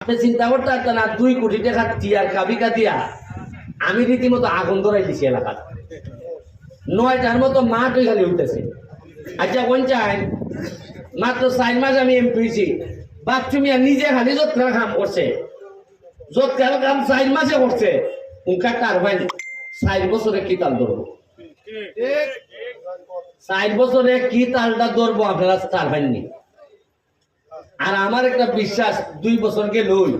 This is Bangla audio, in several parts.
আপনি চিন্তা করতে পারতেন না দুই কোটি টাকা টিয়ার কাবিকা দিয়া আমি রীতিমতো আগুন ধরাই দিছি এলাকাত নয়টার মতো মাঠ ওইখানে উঠতেছে। আচ্ছা কোন চাই? মাত্র চার মাস আমি এমপি হয়েছি বাথরুমিয়া নিজে খালি যত কাম করছে। যত কাম চার মাসে করছে। উনকা টারবাইন চার বছরে কি তাল ধরবো? চার বছরে কি তালটা ধরবো আপনারা টারবাইন নি আর আমার একটা বিশ্বাস, দুই বছরকে লই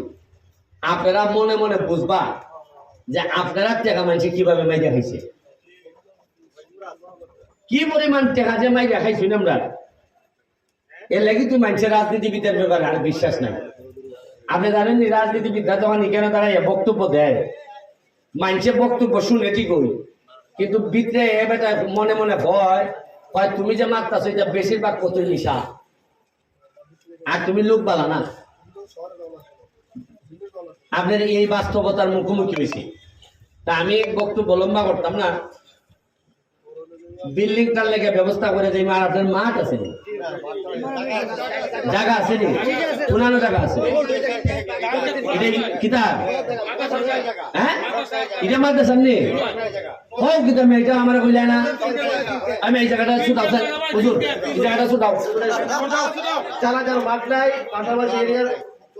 আপনারা মনে মনে বুঝবা যে আপনারা টাকা মানছে কীভাবে মাই দেখাইছে কি পরিমাণ টেকা যে মাই দেখাইছি আমরা? এর লাগি তুই মানুষের রাজনীতিবিদের ব্যাপারে আর বিশ্বাস নাই। আপনি জানেন রাজনীতিবিদরা যখন এখানে দাঁড়াই বক্তব্য দেয় মানুষের বক্তব্য শুনে ঠিক কিন্তু ভিতরে এ বেটা মনে মনে ভয় হয় তুমি যে মারতাছো, এটা বেশিরভাগ কতই নিশা আর তুমি লোক বালা না? আপনার এই বাস্তবতার মুখোমুখি হয়েছি। তা আমি বক্তব্য লম্বা করতাম না। বিল্ডিং বিল্ডিংটার লেগে ব্যবস্থা করে যে আর আপনার মাঠ আছে? জায়গা আছে পুরানো টাকা আছে। কিতাব হ্যাঁ? এটা মারতে সামনে হোক কিন্তু আমি এটা আমার কইলে না। আমি এই জায়গাটা ছুটাও স্যার হুজুর এই জায়গাটা ছুটাও চালা যার মাঠ নাই পাশাপাশি এরিয়ার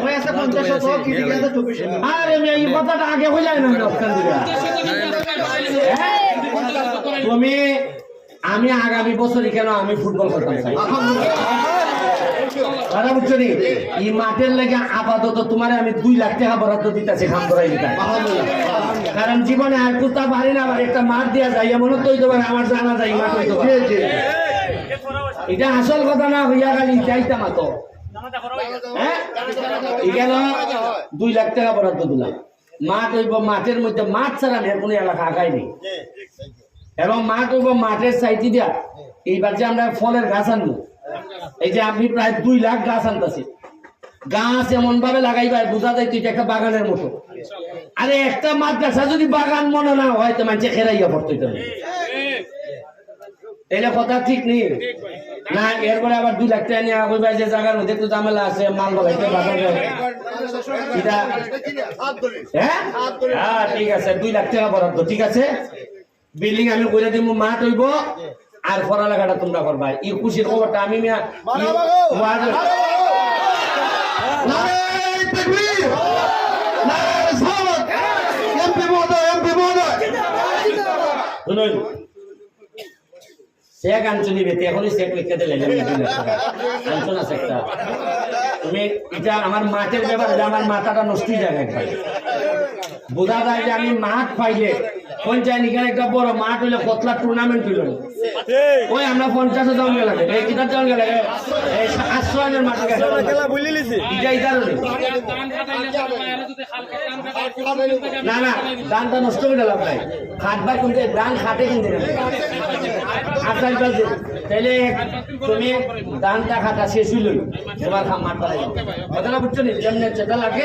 ওখানে আছে পঞ্চাশ শতক এদিকে আছে চব্বিশ আরে এই কথাটা আগে হইলাই না দশখান দিবা হ্যাঁ? তুমি আমি আগামী বছর কেন আমি ফুটবল খেলতাম চাই কথা বুঝছ নি এই মাঠের লেগে আপাতত তোমার আমি দুই লাখ টাকা বরাদ্দ দিতেছি খাম করাই দিতে কারণ জীবনে আর কোথাও পারি না আবার একটা মাঠ দেওয়া যায় এমনও তো পারে আমার জানা যায় এই মাঠ হইতে এটা আসল কথা না হইয়া খালি চাইতা মাতো হ্যাঁ এখানে দুই লাখ টাকা বরাদ্দ দিলাম। মাঠ হইব মাঠের মধ্যে মাঠ ছাড়া নেই কোনো এলাকা আগাই নেই। এবং মাঠ হইব মাঠের সাইডে দিয়া এইবার যে আমরা ফলের গাছ আনব এই যে আমি প্রায় দুই লাখ গাছ আনতেছি। গাছ এমন ভাবে লাগাইবা বোঝা যায় তুই একটা বাগানের মতো। আরে একটা মাদ্রাসা যদি বাগান মনে না হয় তো মানুষে খেরাইয়া পড়তো এটা। এটা কথা ঠিক নেই। না এরপরে আবার দুই লাখ টাকা নিয়ে কইবা যে জায়গার মধ্যে একটু ঝামেলা আছে মাল বলাইতে হ্যাঁ? হ্যাঁ ঠিক আছে দুই লাখ টাকা বরাদ্দ ঠিক আছে? বিল্ডিং আমি করে দিব মাঠ হইব আর পড়ালেখাটা তোমরা করবা। এই খুশির খবরটা আমি মিয়া ই- চেক আনছো বেতে এখনই চেক লিখে না তুমি এটা আমার মাঠের ব্যাপার আমার মাথাটা নষ্ট হয়ে যাবে বোঝা যায় যে আমি মাঠ পাইলে পঞ্চায়েত এখানে একটা বড় মাঠ হইলে কতলা টুর্নামেন্ট হইল। ওই আমরা পঞ্চাশ জন গেলাম। এই কিতাব জন গেলে এই আটশো হাজার মাঠে গেছে। এটা ইদার না না দানটা নষ্ট করে দিলাম ভাই। খাটবার কিনতে দান খাটে কিনতে তাহলে তুমি দানটা খাটা শেষ হইল। তোমার খাম মাঠ পালাই। কথাটা বুঝছ নি? যেমন যেটা লাগে।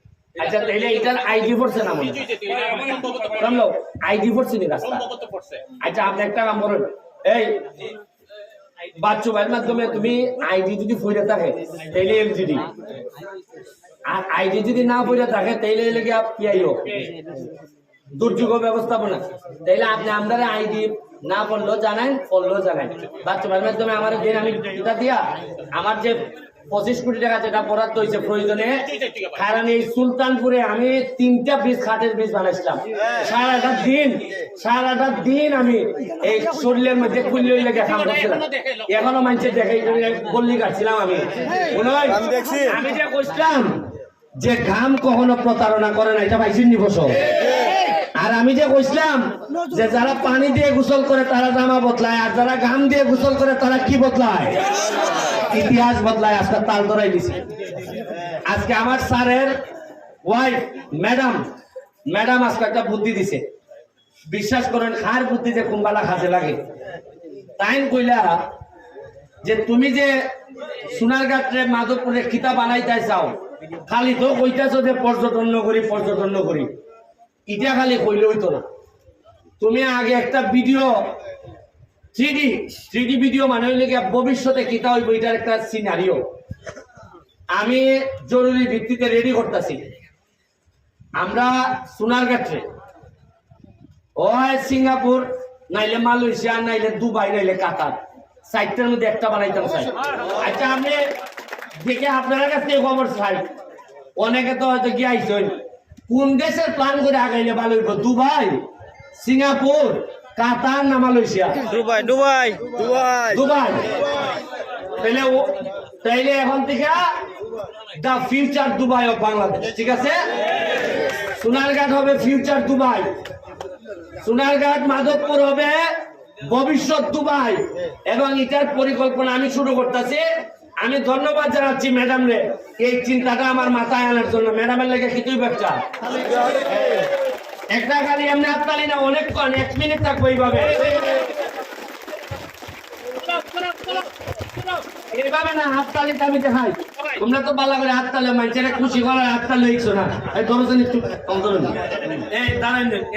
আচ্ছা তাহলে এটার আইডি পড়ছে না মনে আইডি পড়ছে। নি রাস্তা আচ্ছা আপনি একটা কাম করেন। এই বাচ্চু ভাইয়ের মাধ্যমে তুমি আইডি যদি ফইরে থাকে তাইলে এলজিডি আর আইডি যদি না ফইরে থাকে তাইলে লেগে পিআইও দুর্যোগ ব্যবস্থাপনা। তাইলে আপনি আমাদের আইডি না পড়লেও জানান পড়লেও জানান। বাচ্চু ভাইয়ের মাধ্যমে আমার দিন আমি এটা দিয়া আমার যে পঁচিশ কোটি টাকা যেটা বরাদ্দ হয়েছে প্রয়োজনে কারণ এই সুলতানপুরে আমি তিনটা পিস খাটের পিস বানাইছিলাম। সারাটা দিন সারাটা দিন আমি এই শরীরের মধ্যে কুল্লি লেগে কাম করছিলাম। এখনও মানুষে দেখে গল্লি কাটছিলাম আমি। আমি যে কইছিলাম যে ঘাম কখনো প্রতারণা করে না এটা পাইছেন নি আর আমি যে কইছিলাম যে যারা পানি দিয়ে গোসল করে তারা জামা বদলায় আর যারা ঘাম দিয়ে গোসল করে তারা কি বদলায়? ইতিহাস বদলায়, আজকে তাল ধরাই দিছে। আজকে আমার স্যারের ওয়াইফ ম্যাডাম ম্যাডাম আজকে একটা বুদ্ধি দিছে। বিশ্বাস করেন খার বুদ্ধি যে কুম্বালা খাতে লাগে। তাই কইলা যে তুমি যে সোনারঘাটে মাধবপুরে কিতাব বানাইতে চাও, খালি তো কইতাছো যে পর্যটন নগরী পর্যটন নগরী। ইটা খালি কইলে হইতো না। তুমি আগে একটা ভিডিও থ্রিডি থ্রিডি ভিডিও মানে ভবিষ্যতে কিতা হইব, এটার একটা সিনারিও আমি জরুরি ভিত্তিতে রেডি করতেছি। আমরা সোনারঘাটে ওই সিঙ্গাপুর, নাইলে মালয়েশিয়া, নাইলে দুবাই, নাইলে কাতার, সাইটটার মধ্যে একটা বানাইতাম আচ্ছা আপনি দেখে আপনার কাছ খবর চাই। অনেকে তো হয়তো গিয়ে কোন দেশের প্ল্যান করে আগাইলে ভালো হইব? দুবাই, সিঙ্গাপুর কাতার না Malaysia Dubai Dubai Dubai. Dubai. তাহলে ও তাইলে এখন থেকে the future Dubai of Bangladesh ঠিক আছে? সোনারঘাট হবে ফিউচার দুবাই। সোনারঘাট মাধবপুর হবে ভবিষ্যৎ দুবাই। এবং এটার পরিকল্পনা আমি শুরু করতেছি। আমি ধন্যবাদ জানাচ্ছি ম্যাডাম রে। এই চিন্তাটা আমার মাথায় আনার জন্য। ম্যাডামের লেগে কিছুই ব্যবসা একটা খালি এমনি আত্মালি না অনেকক্ষণ এক মিনিট থাকব এইভাবে। করে হাততালি মানুষের খুশি করার হাততালি লিখছো না।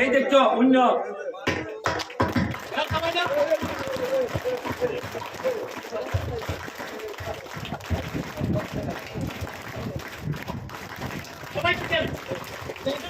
এই দেখছ, অন্য তাইলে আজকে তো ভাই নিলে মাঠ মাঠ মনে হয়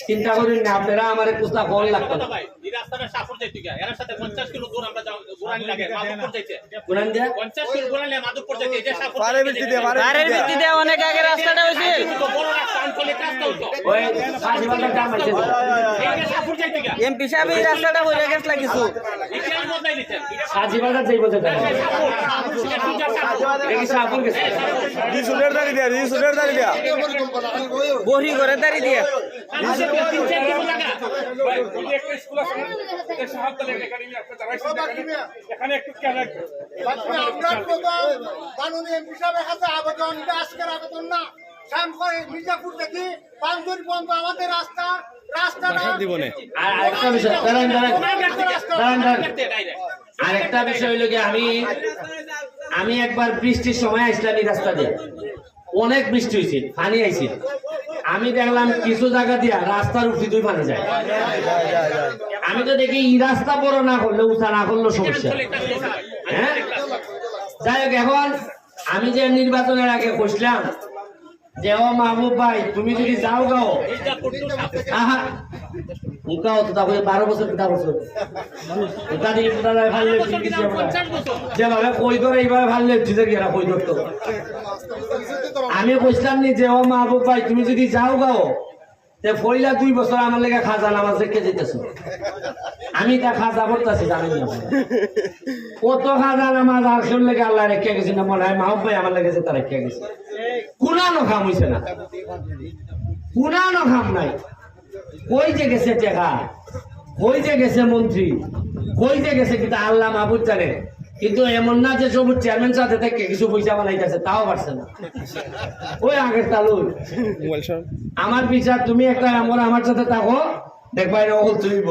চিন্তা করেন না আপনারা আমার কুস্তা ফল লাগতো? না এই রাস্তাটা সাফর যাইতে গিয়া এর সাথে 50 কিলো দূর আমরা যাও- লাগে মাধবপুর যাইতে। কোরআন 50 কিলো ঘোরানি মাধবপুর যাইতে এই যে সাফর পারে বৃষ্টি দিয়ে পারে তারের ভিত্তিতে। অনেক আগে রাস্তাটা হয়েছে। বড় রাস্তা আঞ্চলিক রাস্তা হইতো ওই ফাঁসিবাজার দাম আছে এমপি সাহেব এই রাস্তাটা হয়ে গেছে লাগিছু যাইব সাপুর গেছে? দাঁড়ি দিয়া দাঁড়ি দিয়া। বহি করে দাঁড়িয়ে দিয়ে আমরা মাননীয় এমপি সাহেবের কাছে আবেদন আজকের আবেদন না। শ্যাম করে মির্জাপুর থেকে পাঁচজন পর্যন্ত আমাদের রাস্তা আর আরেকটা বিষয় আরেকটা বিষয় আমি আমি একবার বৃষ্টির সময় আসলাম এই রাস্তা দিয়ে। অনেক বৃষ্টি হয়েছে পানি আইছে। আমি দেখলাম কিছু জায়গা দিয়া রাস্তার উপরে দুই পানি যায়। আমি তো দেখি এই রাস্তা বড় না করলে উঠা না করলেও সমস্যা। হ্যাঁ? যাই হোক এখন আমি যে নির্বাচনের আগে কইছিলাম মাহবুব ভাই তুমি যদি যাও গাও। আহা। উকাও তো তারপরে বারো বছর কিতা বছর। উকা দিয়ে পুরা ভালো যেভাবে কই এইভাবে ভালো লেপটি যে গেরা কই ধরতো? আমি কইসলাম নি যে ও মাহবুব ভাই তুমি যদি যাও গাও তে পয়লা দুই বছর আমার লেগে খাজা নামাজ রেখে যেতেছো। আমি তা খাজা করতেছি, জানেন না। কত খাজা নামাজ আর কেউ লেগে আল্লাহ রেখে গেছি না, মনে হয় মাহবুব ভাই আমার লেগে যেটা রেখে গেছে। কুনানো খাম হইছে না। কুনানো খাম নাই। কই যে গেছে টেকা? কই যে গেছে মন্ত্রী? কই যে গেছে কিন্তু আল্লাহ মাহবুদ জানে। কিন্তু এমন না যে সবুজ চেয়ারম্যান সাথে থেকে কিছু পয়সা বানাইতেছে তাও পারছে না। ওই আগের তালু। আমার বিচার তুমি একটা এমন আমার সাথে থাকো দেখবা এটা অকল তুইব